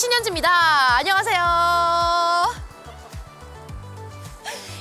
MC 신현주입니다. 안녕하세요.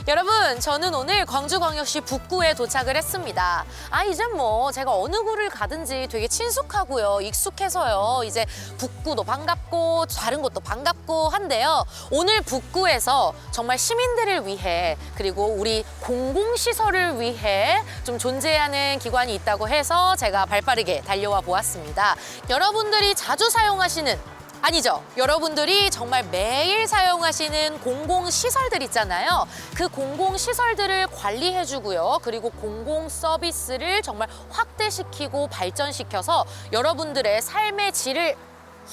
여러분, 저는 오늘 광주광역시 북구에 도착을 했습니다. 아, 이제 뭐 제가 어느 구를 가든지 되게 친숙하고요. 익숙해서요. 이제 북구도 반갑고 다른 곳도 반갑고 한데요. 오늘 북구에서 정말 시민들을 위해 그리고 우리 공공시설을 위해 좀 존재하는 기관이 있다고 해서 제가 발 빠르게 달려와 보았습니다. 여러분들이 자주 사용하시는 아니죠. 여러분들이 정말 매일 사용하시는 공공시설들 있잖아요. 그 공공시설들을 관리해주고요. 그리고 공공 서비스를 정말 확대시키고 발전시켜서 여러분들의 삶의 질을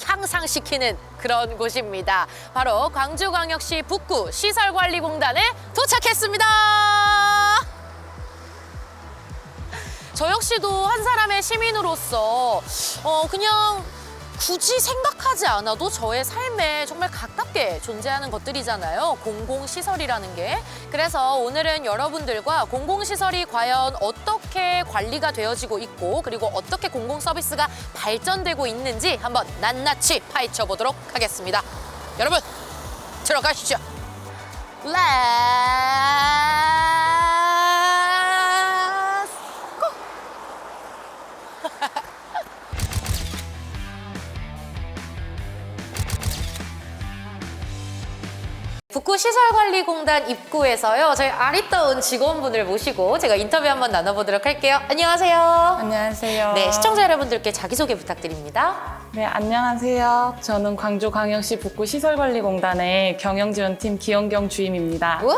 향상시키는 그런 곳입니다. 바로 광주광역시 북구 시설관리공단에 도착했습니다. 저 역시도 한 사람의 시민으로서 어 그냥 굳이 생각하지 않아도 저의 삶에 정말 가깝게 존재하는 것들이잖아요. 공공시설이라는 게. 그래서 오늘은 여러분들과 공공시설이 과연 어떻게 관리가 되어지고 있고 그리고 어떻게 공공서비스가 발전되고 있는지 한번 낱낱이 파헤쳐 보도록 하겠습니다. 여러분, 들어가시죠. 렛 북구시설관리공단 입구에서요. 저희 아리따운 직원분을 모시고 제가 인터뷰 한번 나눠보도록 할게요. 안녕하세요. 안녕하세요. 네, 시청자 여러분들께 자기소개 부탁드립니다. 네, 안녕하세요. 저는 광주광역시 북구시설관리공단의 경영지원팀 기영경 주임입니다. 우!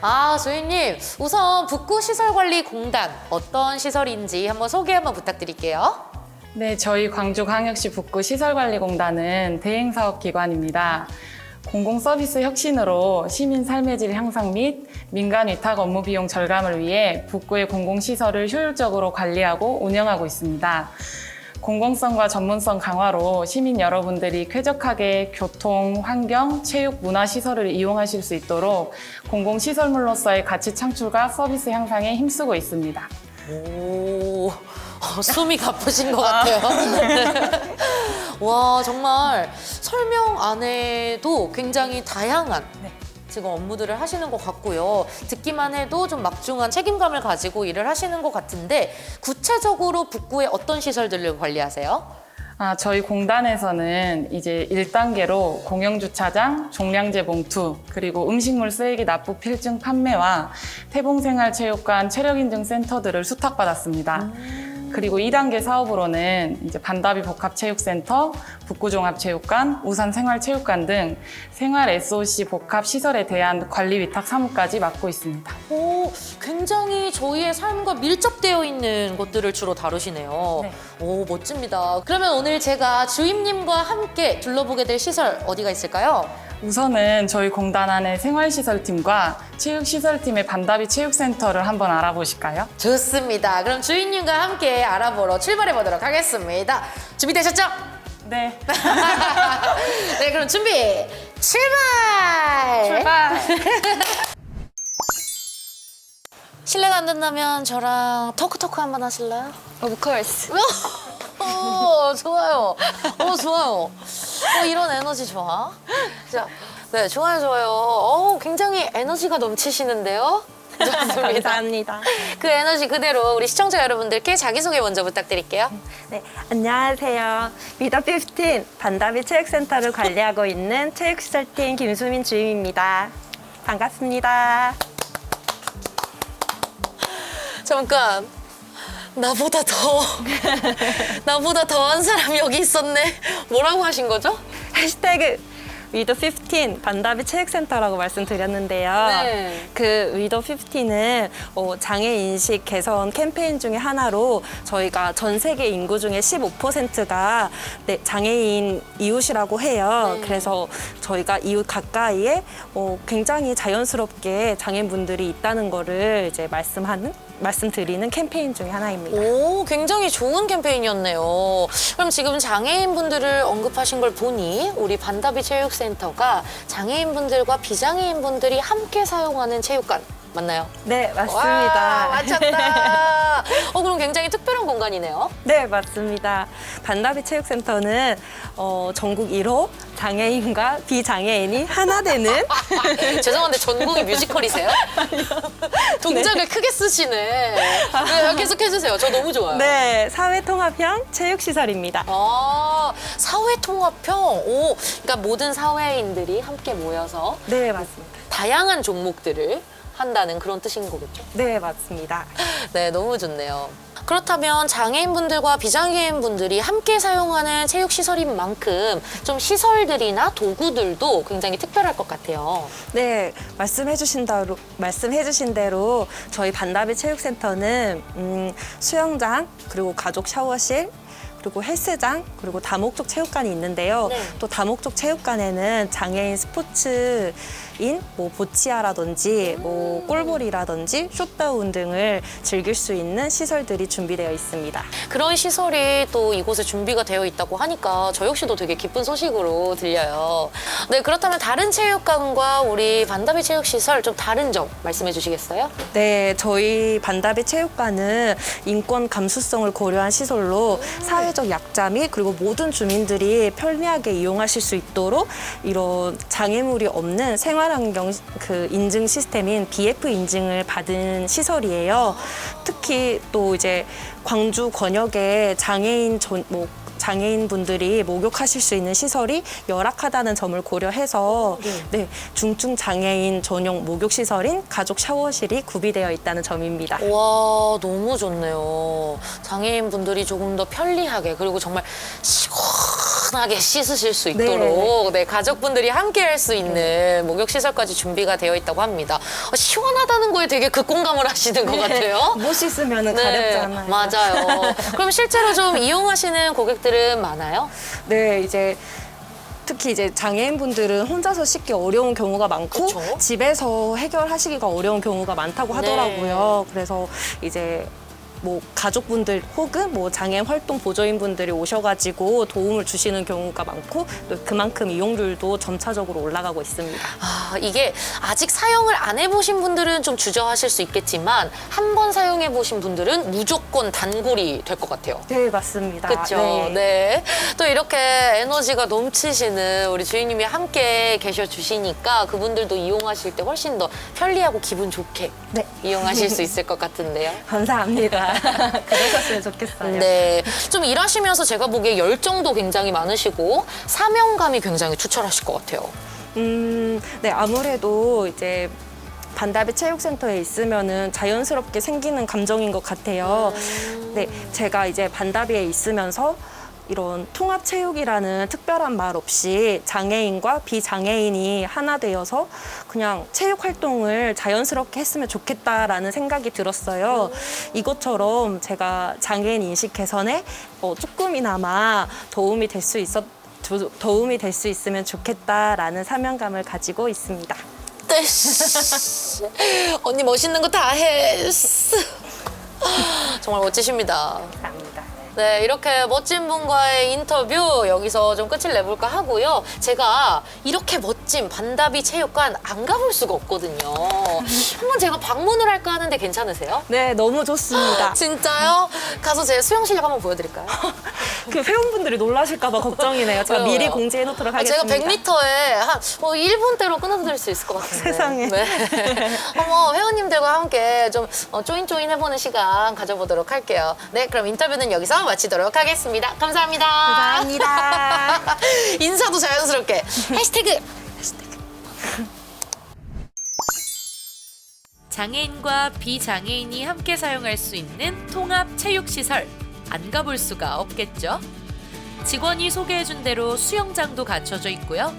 아, 조인님, 우선 북구시설관리공단 어떤 시설인지 한번 소개 한번 부탁드릴게요. 네, 저희 광주광역시 북구 시설관리공단은 대행사업기관입니다. 공공서비스 혁신으로 시민 삶의 질 향상 및 민간 위탁 업무 비용 절감을 위해 북구의 공공시설을 효율적으로 관리하고 운영하고 있습니다. 공공성과 전문성 강화로 시민 여러분들이 쾌적하게 교통, 환경, 체육, 문화 시설을 이용하실 수 있도록 공공시설물로서의 가치 창출과 서비스 향상에 힘쓰고 있습니다. 오, 어, 숨이 가쁘신 것 같아요. 와, 정말 설명 안에도 굉장히 다양한 지금 업무들을 하시는 것 같고요. 듣기만 해도 좀 막중한 책임감을 가지고 일을 하시는 것 같은데 구체적으로 북구에 어떤 시설들을 관리하세요? 아, 저희 공단에서는 이제 1단계로 공영주차장, 종량제 봉투, 그리고 음식물 쓰레기 납부 필증 판매와 태봉생활체육관 체력인증 센터들을 수탁받았습니다. 그리고 2단계 사업으로는 이제 반다비 복합체육센터, 북구종합체육관, 우산생활체육관 등 생활 SOC 복합 시설에 대한 관리 위탁 사무까지 맡고 있습니다. 오, 굉장히 저희의 삶과 밀접되어 있는 것들을 주로 다루시네요. 네. 오, 멋집니다. 그러면 오늘 제가 주임님과 함께 둘러보게 될 시설 어디가 있을까요? 우선은 저희 공단 안의 생활시설팀과 체육시설팀의 반다비 체육센터를 한번 알아보실까요? 좋습니다. 그럼 주인님과 함께 알아보러 출발해 보도록 하겠습니다. 준비되셨죠? 네. 네, 그럼 준비 출발! 출발! 실례가 안 된다면 저랑 토크토크 한번 하실래요? Of course. 오, 좋아요. 오, 좋아요. 어, 이런 에너지 좋아. 자, 네, 좋아요, 좋아요. 어, 굉장히 에너지가 넘치시는데요? 좋습니다. 감사합니다. 그 에너지 그대로 우리 시청자 여러분들께 자기소개 먼저 부탁드릴게요. 네, 안녕하세요. 미더 15 반다비 체육센터를 관리하고 있는 체육시설팀 김수민 주임입니다. 반갑습니다. 잠깐. 나보다 더, 나보다 더한 사람이 여기 있었네. 뭐라고 하신 거죠? 해시태그 위더 15 반다비 체육센터라고 말씀드렸는데요. 네. 그 위더 15는 어, 장애 인식 개선 캠페인 중에 하나로 저희가 전 세계 인구 중에 15%가 네, 장애인 이웃이라고 해요. 네. 그래서 저희가 이웃 가까이에 어, 굉장히 자연스럽게 장애인분들이 있다는 거를 이제 말씀하는 말씀드리는 캠페인 중에 하나입니다. 오, 굉장히 좋은 캠페인이었네요. 그럼 지금 장애인분들을 언급하신 걸 보니 우리 반다비 체육센터가 장애인분들과 비장애인분들이 함께 사용하는 체육관 맞나요? 네, 와, 맞습니다. 맞췄다. 어, 그럼 굉장히 특별한 공간이네요. 네, 맞습니다. 반다비 체육센터는 어, 전국 1호 장애인과 비장애인이 하나 되는 죄송한데 전공이 뮤지컬이세요? 동작을 크게 쓰시네. 네, 계속 해주세요. 저 너무 좋아요. 네, 사회통합형 체육시설입니다. 아, 사회통합형. 오, 그러니까 모든 사회인들이 함께 모여서 네, 맞습니다. 다양한 종목들을 한다는 그런 뜻인 거겠죠? 네, 맞습니다. 네, 너무 좋네요. 그렇다면 장애인분들과 비장애인분들이 함께 사용하는 체육시설인 만큼 좀 시설들이나 도구들도 굉장히 특별할 것 같아요. 네, 말씀해주신 대로 말씀해주신 대로 저희 반다비 체육센터는 음, 수영장 그리고 가족 샤워실. 그리고 헬스장 그리고 다목적 체육관이 있는데요. 네. 또 다목적 체육관에는 장애인 스포츠인 뭐 보치아라든지 뭐 골볼이라든지 숏다운 등을 즐길 수 있는 시설들이 준비되어 있습니다. 그런 시설이 또 이곳에 준비가 되어 있다고 하니까 저 역시도 되게 기쁜 소식으로 들려요. 네, 그렇다면 다른 체육관과 우리 반다비 체육시설 좀 다른 점 말씀해 주시겠어요? 네, 저희 반다비 체육관은 인권 감수성을 고려한 시설로 사회 적 약자 및 그리고 모든 주민들이 편리하게 이용하실 수 있도록 이런 장애물이 없는 생활환경 그 인증 시스템인 BF 인증을 받은 시설이에요. 특히 또 이제 광주 권역에 장애인 전, 뭐 장애인 분들이 목욕하실 수 있는 시설이 열악하다는 점을 고려해서 네, 중증 장애인 전용 목욕 시설인 가족 샤워실이 구비되어 있다는 점입니다. 와, 너무 좋네요. 장애인 분들이 조금 더 편리하게 그리고 정말 시원 하게 씻으실 수 있도록 네, 가족분들이 함께 할 수 있는 목욕 시설까지 준비가 되어 있다고 합니다. 어, 시원하다는 거에 되게 극공감을 하시는 것 같아요. 못 씻으면 가렵잖아요. 네, 맞아요. 그럼 실제로 좀 이용하시는 고객들은 많아요? 네, 이제 특히 이제 장애인분들은 혼자서 씻기 어려운 경우가 많고 그쵸? 집에서 해결하시기가 어려운 경우가 많다고 하더라고요. 그래서 이제 뭐 가족분들 혹은 뭐 장애인 활동 보조인분들이 오셔가지고 도움을 주시는 경우가 많고 또 그만큼 이용률도 점차적으로 올라가고 있습니다. 아, 이게 아직 사용을 안 해보신 분들은 좀 주저하실 수 있겠지만 한 번 사용해보신 분들은 무조건 단골이 될 것 같아요. 네, 맞습니다. 그렇죠. 네. 또 이렇게 에너지가 넘치시는 우리 주인님이 함께 계셔 주시니까 그분들도 이용하실 때 훨씬 더 편리하고 기분 좋게 네. 이용하실 수 있을 것 같은데요. 감사합니다. 그러셨으면 좋겠어요. 네. 좀 일하시면서 제가 보기에 열정도 굉장히 많으시고 사명감이 굉장히 투철하실 것 같아요. 음, 네, 아무래도 이제 반다비 체육센터에 있으면은 자연스럽게 생기는 감정인 것 같아요. 네, 제가 이제 반다비에 있으면서 이런 통합 체육이라는 특별한 말 없이 장애인과 비장애인이 하나 되어서 그냥 체육 활동을 자연스럽게 했으면 좋겠다라는 생각이 들었어요. 이것처럼 제가 장애인 인식 개선에 어, 조금이나마 도움이 될 수 있었 도- 도움이 될 수 있으면 좋겠다라는 사명감을 가지고 있습니다. 네. 언니 멋있는 거다 했어. 정말 멋지십니다. 네, 이렇게 멋진 분과의 인터뷰 여기서 좀 끝을 내볼까 하고요. 제가 이렇게 멋 진 반다비 체육관 안 가볼 수가 없거든요. 한번 제가 방문을 할까 하는데 괜찮으세요? 네, 너무 좋습니다. 진짜요? 가서 제 수영 실력 한번 보여드릴까요? 그 회원분들이 놀라실까봐 걱정이네요. 제가 왜요, 미리 왜요? 공지해놓도록 아, 제가 하겠습니다. 100m에 한 어, 1분대로 끊어드릴 수 있을 것 같은데. 세상에. 네. 한번 회원님들과 함께 좀 어, 쪼인쪼인 해보는 시간 가져보도록 할게요. 네, 그럼 인터뷰는 여기서 마치도록 하겠습니다. 감사합니다. 감사합니다. 인사도 자연스럽게. 해시태그. 장애인과 비장애인이 함께 사용할 수 있는 통합 체육시설 안 가볼 수가 없겠죠. 직원이 소개해준 대로 수영장도 갖춰져 있고요.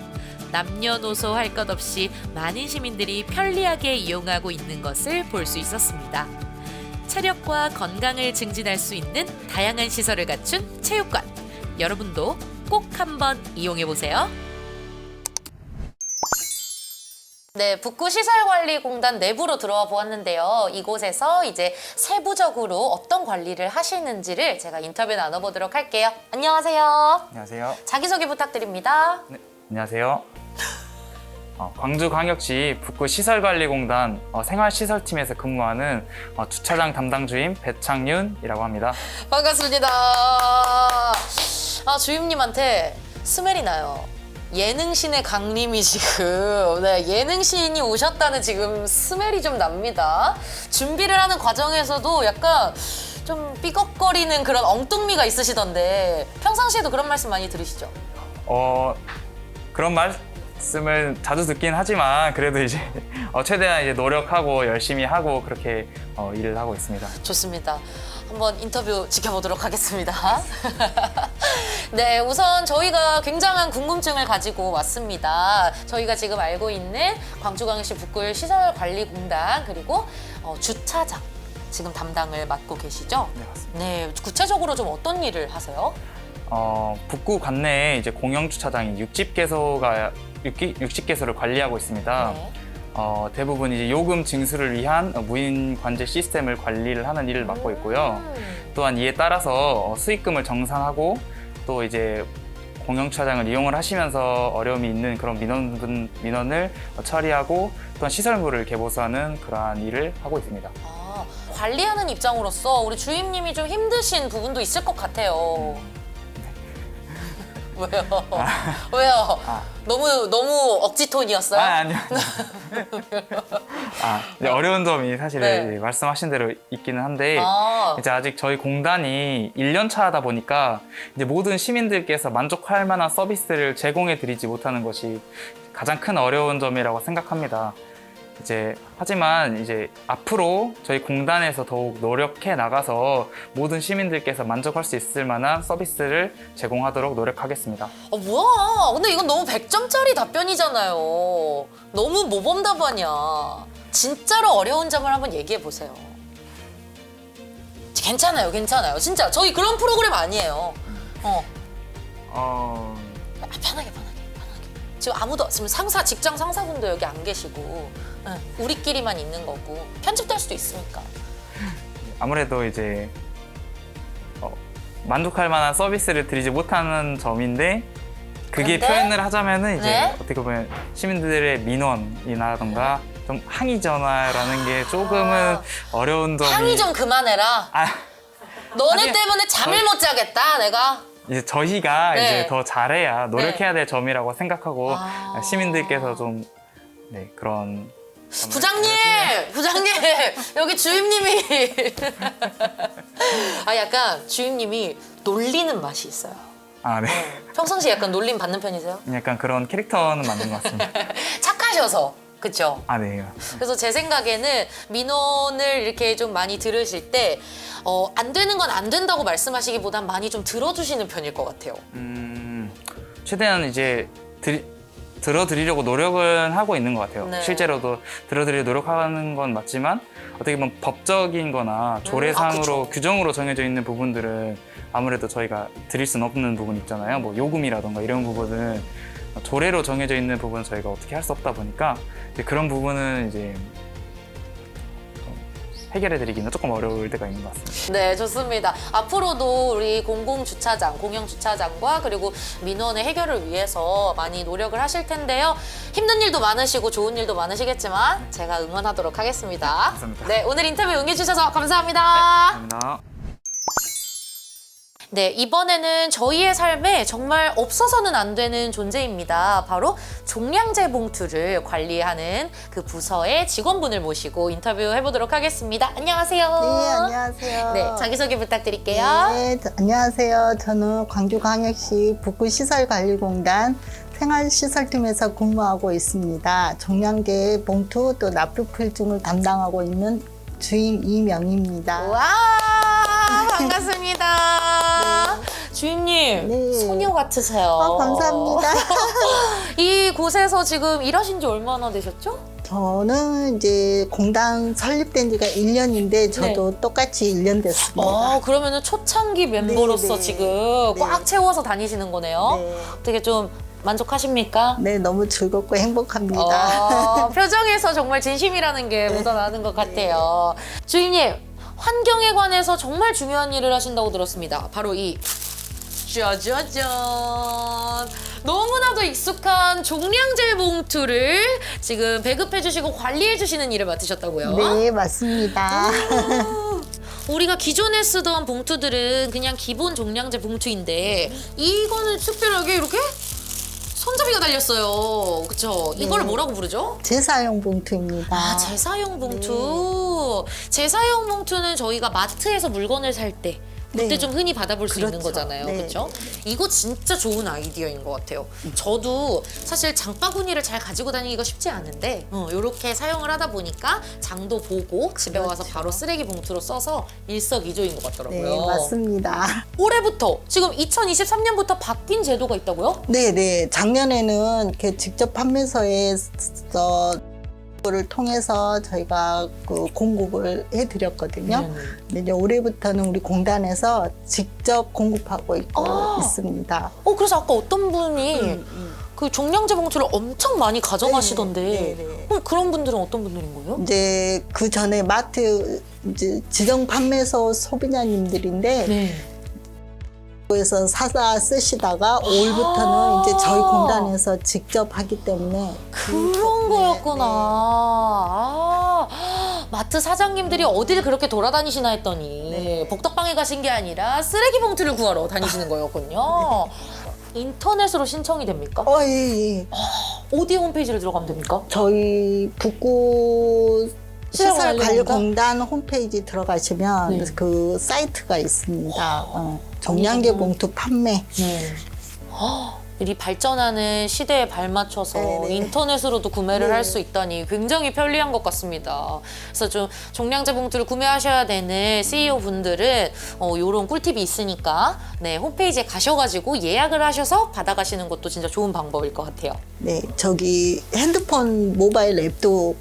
남녀노소 할 것 없이 많은 시민들이 편리하게 이용하고 있는 것을 볼 수 있었습니다. 체력과 건강을 증진할 수 있는 다양한 시설을 갖춘 체육관. 여러분도 꼭 한번 이용해 보세요. 네, 북구시설관리공단 내부로 들어와 보았는데요. 이곳에서 이제 세부적으로 어떤 관리를 하시는지를 제가 인터뷰 나눠보도록 할게요. 안녕하세요. 안녕하세요. 자기소개 부탁드립니다. 네, 안녕하세요. 어, 광주광역시 북구시설관리공단 어, 생활시설팀에서 근무하는 어, 주차장 담당 주임 배창윤이라고 합니다. 반갑습니다. 아 주임님한테 스멜이 나요. 예능신의 강림이 지금 네, 예능신이 오셨다는 지금 스멜이 좀 납니다. 준비를 하는 과정에서도 약간 좀 삐걱거리는 그런 엉뚱미가 있으시던데 평상시에도 그런 말씀 많이 들으시죠? 어, 그런 말씀을 자주 듣긴 하지만 그래도 이제 어, 최대한 이제 노력하고 열심히 하고 그렇게 어, 일을 하고 있습니다. 좋습니다. 한번 인터뷰 지켜보도록 하겠습니다. 네, 우선 저희가 굉장한 궁금증을 가지고 왔습니다. 저희가 지금 알고 있는 광주광역시 북구일 시설관리공단 그리고 어, 주차장 지금 담당을 맡고 계시죠? 네, 맞습니다. 네, 구체적으로 좀 어떤 일을 하세요? 어, 북구 관내에 이제 공영 주차장이 60개소가 60 개소를 관리하고 있습니다. 네. 어, 대부분 이제 요금 징수를 위한 무인 관제 시스템을 관리를 하는 일을 맡고 있고요. 음. 또한 이에 따라서 어, 수익금을 정산하고 또 이제 공영 주차장을 이용을 하시면서 어려움이 있는 그런 민원분 민원을 처리하고 또한 시설물을 개보수하는 그러한 일을 하고 있습니다. 아, 관리하는 입장으로서 우리 주임님이 좀 힘드신 부분도 있을 것 같아요. 왜요? 왜요? 아. 너무 너무 억지 톤이었어요? 아, 아니요. 아, 이제 어려운 점이 사실 네. 은 말씀하신 대로 있기는 한데 아, 이제 아직 저희 공단이 1년 차다 보니까 이제 모든 시민들께서 만족할 만한 서비스를 제공해 드리지 못하는 것이 가장 큰 어려운 점이라고 생각합니다. 이제 하지만 이제 앞으로 저희 공단에서 더욱 노력해 나가서 모든 시민들께서 만족할 수 있을 만한 서비스를 제공하도록 노력하겠습니다. 어, 뭐야? 근데 이건 너무 100점짜리 답변이잖아요. 너무 모범 답안이야. 진짜로 어려운 점을 한번 얘기해 보세요. 괜찮아요, 괜찮아요. 진짜 저희 그런 프로그램 아니에요. 어, 어, 아, 편하게, 편하게, 편하게. 지금 아무도 지금 상사 직장 상사분도 여기 안 계시고 응, 우리끼리만 있는 거고 편집될 수도 있으니까. 아무래도 이제 어, 만족할 만한 서비스를 드리지 못하는 점인데 그게 그런데? 표현을 하자면은 이제 네? 어떻게 보면 시민들의 민원이라던가 좀 항의 전화라는 게 조금은 아. 어려운 점이 항의 좀 그만해라. 아, 너네 아니, 때문에 잠을 못 자겠다, 내가. 이제 저희가 네. 이제 더 잘해야 노력해야 될 점이라고 생각하고 아. 시민들께서 좀 네, 그런 부장님! 부장님! 여기 주임님이. 아, 약간 주임님이 놀리는 맛이 있어요. 아, 네. 평상시에 약간 놀림 받는 편이세요? 약간 그런 캐릭터는 맞는 것 같습니다. 착하셔서. 그쵸? 아, 네. 그래서 제 생각에는 민원을 이렇게 좀 많이 들으실 때, 어, 안 되는 건 안 된다고 말씀하시기보단 많이 좀 들어주시는 편일 것 같아요. 음, 최대한 이제 들, 들어드리려고 노력은 하고 있는 것 같아요. 네. 실제로도 들어드리려 노력하는 건 맞지만 어떻게 보면 법적인 거나 조례상으로 그쵸. 규정으로 정해져 있는 부분들은 아무래도 저희가 드릴 수는 없는 부분 있잖아요. 뭐 요금이라던가 이런 부분은 조례로 정해져 있는 부분은 저희가 어떻게 할 수 없다 보니까 그런 부분은 이제 좀 해결해 드리기는 조금 어려울 때가 있는 것 같습니다. 네, 좋습니다. 앞으로도 우리 공공주차장, 공영주차장과 그리고 민원의 해결을 위해서 많이 노력을 하실 텐데요. 힘든 일도 많으시고 좋은 일도 많으시겠지만 제가 응원하도록 하겠습니다. 감사합니다. 네, 오늘 인터뷰 응해주셔서 감사합니다. 감사합니다. 네, 이번에는 저희의 삶에 정말 없어서는 안 되는 존재입니다. 바로 종량제 봉투를 관리하는 그 부서의 직원분을 모시고 인터뷰 해 보도록 하겠습니다. 안녕하세요. 네, 안녕하세요. 네, 자기소개 부탁드릴게요. 네, 저- 안녕하세요. 저는 광주광역시 북구시설관리공단 생활시설팀에서 근무하고 있습니다. 종량제 봉투 또 납부필증을 담당하고 있는 주임 이명입니다. 와 반갑습니다. 주임님 네. 소녀 같으세요. 어, 감사합니다. 이 곳에서 지금 일하신 지 얼마나 되셨죠? 저는 이제 공단 설립된 지가 1년인데 저도 똑같이 1년 됐습니다. 아 그러면은 초창기 멤버로서 네, 네. 지금 꽉 네. 채워서 다니시는 거네요. 네. 되게 좀 만족하십니까? 네, 너무 즐겁고 행복합니다. 어, 표정에서 정말 진심이라는 게 묻어나는 것 같아요. 주임님, 환경에 관해서 정말 중요한 일을 하신다고 들었습니다. 바로 이 짜자잔 너무나도 익숙한 종량제 봉투를 지금 배급해 주시고 관리해 주시는 일을 맡으셨다고요? 네, 맞습니다. 우리가 기존에 쓰던 봉투들은 그냥 기본 종량제 봉투인데 이거는 특별하게 이렇게 손잡이가 달렸어요. 그쵸? 이걸 뭐라고 부르죠? 재사용 봉투입니다. 아, 재사용 봉투. 재사용 봉투는 저희가 마트에서 물건을 살 때 그때 네. 좀 흔히 받아볼 수 있는 그렇죠. 거잖아요. 네. 그렇죠? 이거 진짜 좋은 아이디어인 것 같아요. 저도 사실 장바구니를 잘 가지고 다니기가 쉽지 않은데 이렇게 사용을 하다 보니까 장도 보고 집에 와서 그렇죠. 바로 쓰레기 봉투로 써서 일석이조인 것 같더라고요. 네, 맞습니다. 올해부터 지금 2023년부터 바뀐 제도가 있다고요? 네, 네. 작년에는 이렇게 직접 판매소에서 를 통해서 저희가 그 공급을 해드렸거든요. 근데 이제 올해부터는 우리 공단에서 직접 공급하고 있고 아. 있습니다. 어 그래서 아까 어떤 분이 음, 그 종량제 봉투를 엄청 많이 가져가시던데 네, 네, 네. 그럼 그런 분들은 어떤 분들인 거예요? 이제 그 전에 마트 이제 지정 판매소 소비자님들인데 네. 그에서 사다 쓰시다가 올부터는 이제 저희 공단에서 직접 하기 때문에 그런 거였구나. 아, 마트 사장님들이 어딜 그렇게 돌아다니시나 했더니 네. 복덕방에 가신 게 아니라 쓰레기 봉투를 구하러 다니시는 거였군요. 인터넷으로 신청이 됩니까? 어, 예, 예. 어디 홈페이지를 들어가면 됩니까? 저희 북구 시설관리공단? 홈페이지 들어가시면 네. 그 사이트가 있습니다. 어, 종량제 봉투 판매. 네. 이 발전하는 시대에 발맞춰서 네네. 인터넷으로도 구매를 네. 할수 있다니 굉장히 편리한 것 같습니다. 그래서 좀 종량제 봉투를 구매하셔야 되는 CEO 분들은 어, 이런 꿀팁이 있으니까 네 홈페이지에 가셔가지고 예약을 하셔서 받아가시는 것도 진짜 좋은 방법일 것 같아요. 네, 저기 핸드폰 모바일 앱도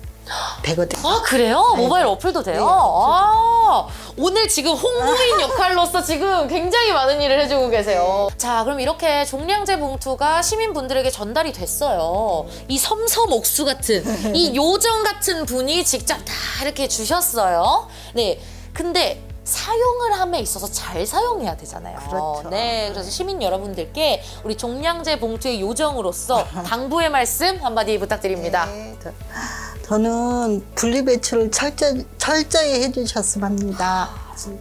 되거든요. 아 그래요? 모바일 어플도 돼요? 네, 아, 오늘 지금 홍보인 역할로서 지금 굉장히 많은 일을 해주고 계세요. 자 그럼 이렇게 종량제 봉투가 시민분들에게 전달이 됐어요. 이 섬섬 옥수 같은 이 요정 같은 분이 직접 다 이렇게 주셨어요. 네, 근데 사용을 함에 있어서 잘 사용해야 되잖아요. 그렇죠. 네, 그래서 시민 여러분들께 우리 종량제 봉투의 요정으로서 당부의 말씀 한마디 부탁드립니다. 네, 저, 저는 분리배출을 철저, 철저히 해주셨으면 합니다.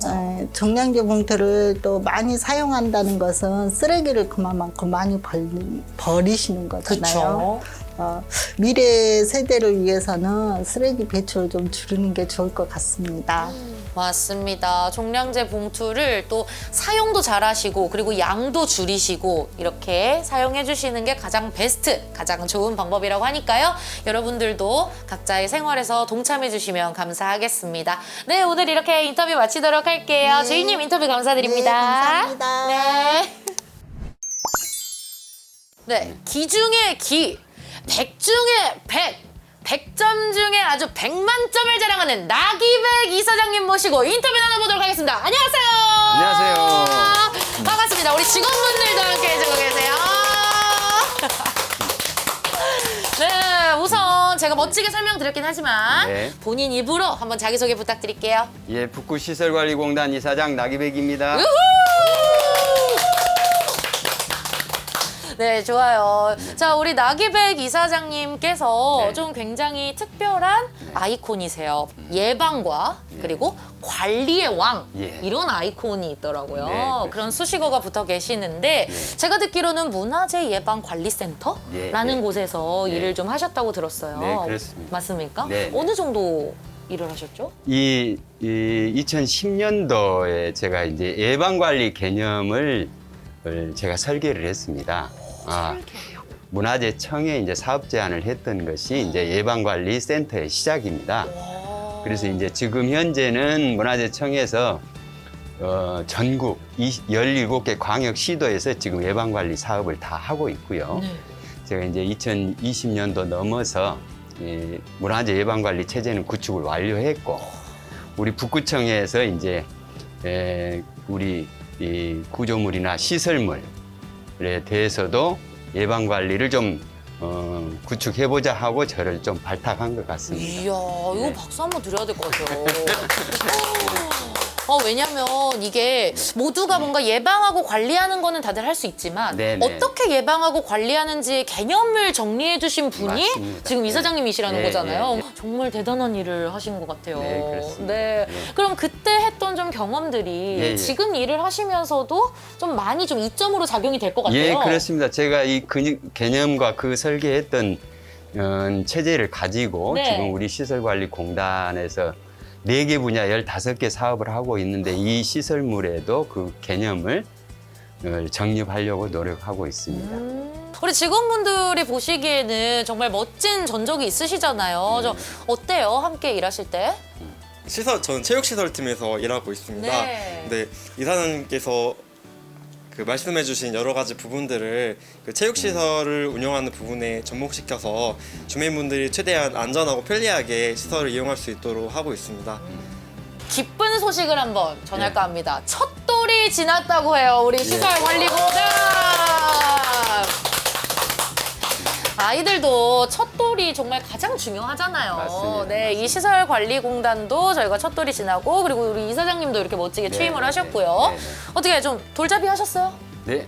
에, 종량제 봉투를 또 많이 사용한다는 것은 쓰레기를 그만큼 많이 벌, 버리시는 거잖아요. 어, 미래 세대를 위해서는 쓰레기 배출을 좀 줄이는 게 좋을 것 같습니다. 맞습니다. 종량제 봉투를 또 사용도 잘하시고 그리고 양도 줄이시고 이렇게 사용해 주시는 게 가장 베스트, 가장 좋은 방법이라고 하니까요. 여러분들도 각자의 생활에서 동참해 주시면 감사하겠습니다. 네, 오늘 이렇게 인터뷰 마치도록 할게요. 네. 주인님 인터뷰 감사드립니다. 네, 감사합니다. 네. 네, 기 중에 기, 백 중에 백. 100점 중에 아주 100만 점을 자랑하는 나기백 이사장님 모시고 인터뷰 나눠보도록 하겠습니다. 안녕하세요. 안녕하세요. 반갑습니다. 우리 직원분들도 함께 해주고 계세요. 네, 우선 제가 멋지게 설명드렸긴 하지만 네. 본인 입으로 한번 자기소개 부탁드릴게요. 예, 북구시설관리공단 이사장 나기백입니다. 네, 좋아요. 자, 우리 나기백 이사장님께서 네. 좀 굉장히 특별한 아이콘이세요. 예방과 그리고 관리의 왕 예. 이런 아이콘이 있더라고요. 네, 그렇습니다. 그런 수식어가 붙어 계시는데 네. 제가 듣기로는 문화재 예방 관리센터라는 예, 네. 곳에서 네. 일을 좀 하셨다고 들었어요. 네, 그렇습니다. 맞습니까? 네, 네. 어느 정도 일을 하셨죠? 이, 이 2010년도에 제가 이제 예방관리 개념을 을 제가 설계를 했습니다. 아, 문화재청에 이제 사업 제안을 했던 것이 이제 예방관리 센터의 시작입니다. 그래서 이제 지금 현재는 문화재청에서 어, 전국 20, 17개 광역 시도에서 지금 예방관리 사업을 다 하고 있고요. 네. 제가 이제 2020년도 넘어서 이 문화재 예방관리 체제는 구축을 완료했고 우리 북구청에서 이제 에, 우리 이 구조물이나 시설물에 대해서도 예방 관리를 좀 어, 구축해보자 하고 저를 좀 발탁한 것 같습니다. 이야, 이거 네. 박수 한번 드려야 될 것 같아요. 어, 왜냐면 이게 모두가 뭔가 예방하고 관리하는 거는 다들 할 수 있지만 네, 네. 어떻게 예방하고 관리하는지 개념을 정리해 주신 분이 맞습니다. 지금 네. 이사장님이시라는 네, 거잖아요. 네, 네. 정말 대단한 일을 하신 것 같아요. 네, 그렇습니다. 네. 네. 그럼 그때 했던 좀 경험들이 예, 예. 지금 일을 하시면서도 좀 많이 좀 이점으로 작용이 될 것 같아요. 예, 그렇습니다. 제가 이그 개념과 그 설계했던 어, 체제를 가지고 네. 지금 우리 시설관리공단에서 네 개 분야 15개 사업을 하고 있는데 이 시설물에도 그 개념을 어, 정립하려고 노력하고 있습니다. 음, 우리 직원분들이 보시기에는 정말 멋진 전적이 있으시잖아요. 저 어때요? 함께 일하실 때? 시설 저는 체육 시설 팀에서 일하고 있습니다. 네. 네, 이사장님께서 그 말씀해주신 여러 가지 부분들을 그 체육 시설을 운영하는 부분에 접목시켜서 주민분들이 최대한 안전하고 편리하게 시설을 이용할 수 있도록 하고 있습니다. 기쁜 소식을 한번 전할까 예. 합니다. 첫 돌이 지났다고 해요. 우리 시설 관리공단. 아이들도 첫 돌이 정말 가장 중요하잖아요. 맞습니다. 네, 이 맞습니다. 시설 관리 공단도 저희가 첫 돌이 지나고 그리고 우리 이사장님도 이렇게 멋지게 네, 취임을 네, 하셨고요. 네, 네. 어떻게 좀 돌잡이 하셨어요? 네,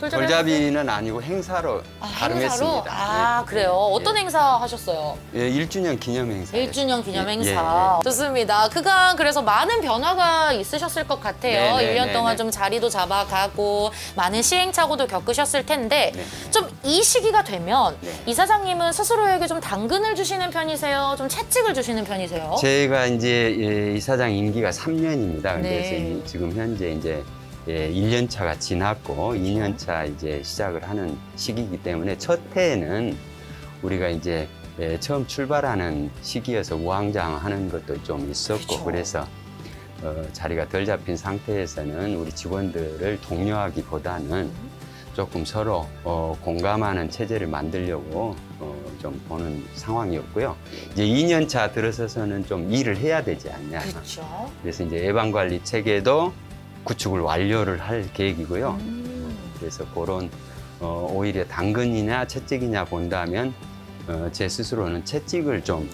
돌잡이 돌잡이는 아니고 행사로 아, 발음했습니다. 행사로? 아, 예. 그래요. 어떤 예. 행사 하셨어요? 예, 1주년 기념 행사. 1주년 기념 예, 행사. 예, 좋습니다. 그간 그래서 많은 변화가 있으셨을 것 같아요. 네, 네, 1년 네, 동안 네. 좀 자리도 잡아가고 많은 시행착오도 겪으셨을 텐데 네. 좀 이 시기가 되면 네. 이사장님은 스스로에게 좀 당근을 주시는 편이세요? 좀 채찍을 주시는 편이세요? 제가 이제 예, 이사장 임기가 3년입니다. 네. 그래서 이- 지금 현재 이제 예, 1년 차가 지났고 2년 차 이제 시작을 하는 시기이기 때문에 첫 해에는 우리가 이제 예, 처음 출발하는 시기여서 우왕좌왕하는 것도 좀 있었고 그렇죠. 그래서 어, 자리가 덜 잡힌 상태에서는 우리 직원들을 독려하기보다는 조금 서로 어, 공감하는 체제를 만들려고 어, 좀 보는 상황이었고요. 이제 2년 차 들어서서는 좀 일을 해야 되지 않냐. 그렇죠. 그래서 이제 예방관리 체계도 구축을 완료를 할 계획이고요. 음. 그래서 그런 어, 오히려 당근이냐 채찍이냐 본다면 어, 제 스스로는 채찍을 좀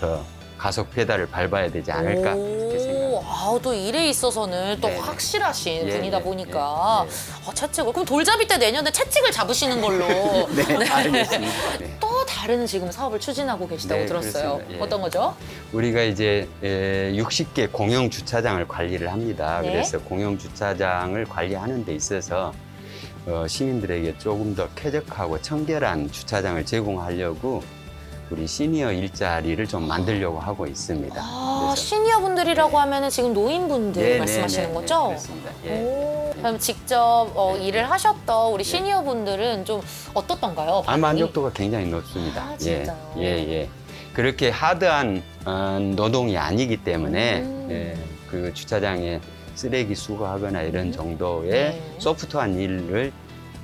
더 가속 페달을 밟아야 되지 않을까 그렇게 생각합니다. 아우 또 일에 있어서는 또 네, 네. 확실하신 예, 분이다 예, 보니까 예, 어, 채찍을 그럼 돌잡이 때 내년에 채찍을 잡으시는 걸로 네, 알겠습니다. 네. 또 다른 지금 사업을 추진하고 계시다고 네, 들었어요. 그렇습니다. 예. 어떤 거죠? 우리가 이제 에, 60개 공영 주차장을 관리를 합니다. 네. 그래서 공영 주차장을 관리하는 데 있어서 어, 시민들에게 조금 더 쾌적하고 청결한 주차장을 제공하려고 우리 시니어 일자리를 좀 만들려고 하고 있습니다. 아, 그래서- 시니어 분들이라고 하면은 지금 노인분들 네, 말씀하시는 네, 네, 거죠? 네, 그렇습니다. 예. 오, 그럼 직접 어, 일을 하셨던 우리 시니어 분들은 좀 어떻던가요? 아, 반응이? 만족도가 굉장히 높습니다. 아, 예, 진짜요? 예, 예. 그렇게 하드한 어, 노동이 아니기 때문에 음. 예, 그 주차장에 쓰레기 수거하거나 이런 정도의 네. 소프트한 일을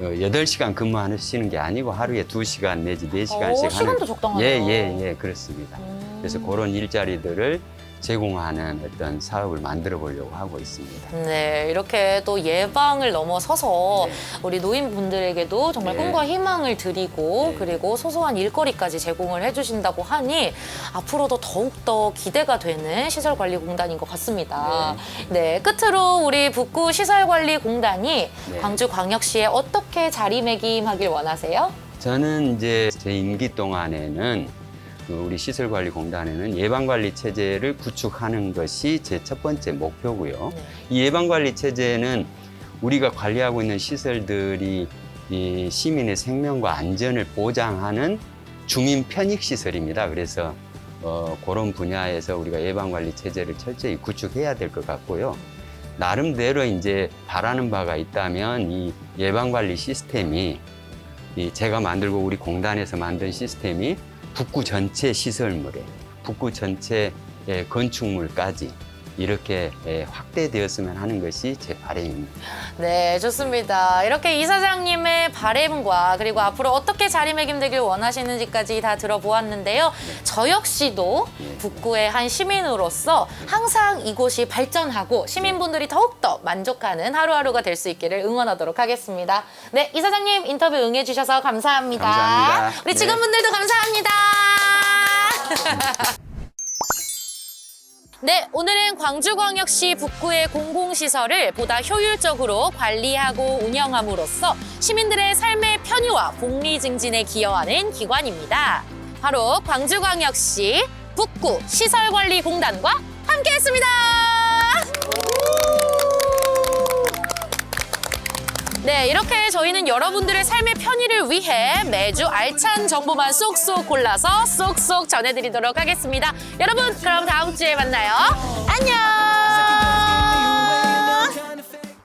어, 8시간 근무하시는 게 아니고 하루에 2시간 내지 4시간씩 어, 하는 시간도 적당하네요. 예, 예, 예, 그렇습니다. 음. 그래서 그런 일자리들을 제공하는 어떤 사업을 만들어 보려고 하고 있습니다. 네, 이렇게 또 예방을 넘어서서 네. 우리 노인분들에게도 정말 네. 꿈과 희망을 드리고 네. 그리고 소소한 일거리까지 제공을 해주신다고 하니 앞으로도 더욱더 기대가 되는 시설관리공단인 것 같습니다. 네, 끝으로 우리 북구 시설관리공단이 네. 광주광역시에 어떻게 자리매김하길 원하세요? 저는 이제 제 임기 동안에는 그 우리 시설관리공단에는 예방관리 체제를 구축하는 것이 제 첫 번째 목표고요. 네. 이 예방관리 체제는 우리가 관리하고 있는 시설들이 이 시민의 생명과 안전을 보장하는 주민 편익 시설입니다. 그래서 어, 그런 분야에서 우리가 예방관리 체제를 철저히 구축해야 될 것 같고요. 나름대로 이제 바라는 바가 있다면 이 예방관리 시스템이 이 제가 만들고 우리 공단에서 만든 시스템이 북구 전체 시설물에 북구 전체 의 건축물까지 이렇게 예, 확대되었으면 하는 것이 제 바람입니다. 네, 좋습니다. 이렇게 이사장님의 바램과 그리고 앞으로 어떻게 자리매김되길 원하시는지까지 다 들어보았는데요. 저 역시도 북구의 한 시민으로서 항상 이곳이 발전하고 시민분들이 더욱더 만족하는 하루하루가 될 수 있기를 응원하도록 하겠습니다. 네, 이사장님 인터뷰 응해주셔서 감사합니다. 감사합니다. 우리 네. 직원분들도 감사합니다. 네, 오늘은 광주광역시 북구의 공공시설을 보다 효율적으로 관리하고 운영함으로써 시민들의 삶의 편의와 복리 증진에 기여하는 기관입니다. 바로 광주광역시 북구 시설관리공단과 함께했습니다. 네, 이렇게 저희는 여러분들의 삶의 편의를 위해 매주 알찬 정보만 쏙쏙 골라서 쏙쏙 전해드리도록 하겠습니다. 여러분, 그럼 다음 주에 만나요. 안녕!